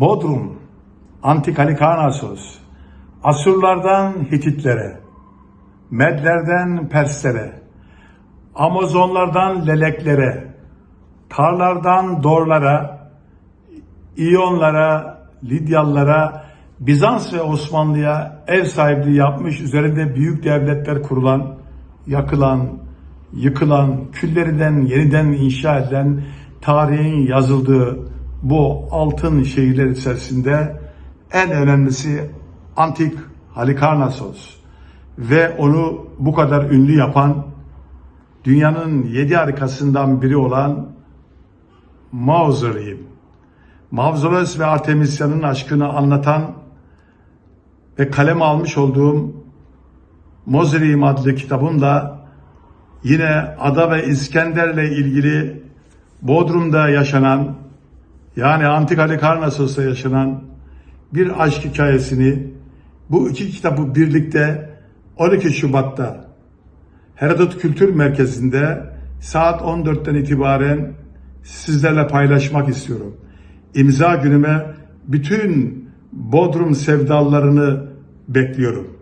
Bodrum, Antik Halikarnassos, Asurlardan Hititlere, Medlerden Perslere, Amazonlardan Leleklere, Karlardan Dorlara, İyonlara, Lidyalılara, Bizans ve Osmanlı'ya ev sahipliği yapmış, üzerinde büyük devletler kurulan, yakılan, yıkılan, küllerinden yeniden inşa edilen tarihin yazıldığı bu altın şehirler içerisinde en önemlisi antik Halikarnassos ve onu bu kadar ünlü yapan dünyanın yedi harikasından biri olan Mausoleum. Mavzoles ve Artemisya'nın aşkını anlatan ve kaleme almış olduğum Mausoleum adlı kitabımla yine Ada ve İskender'le ilgili Bodrum'da yaşanan yani Antik Halikarnassos'ta yaşanan bir aşk hikayesini bu iki kitabı birlikte 12 Şubat'ta Herodot Kültür Merkezi'nde saat 14'ten itibaren sizlerle paylaşmak istiyorum. İmza günüme bütün Bodrum sevdalarını bekliyorum.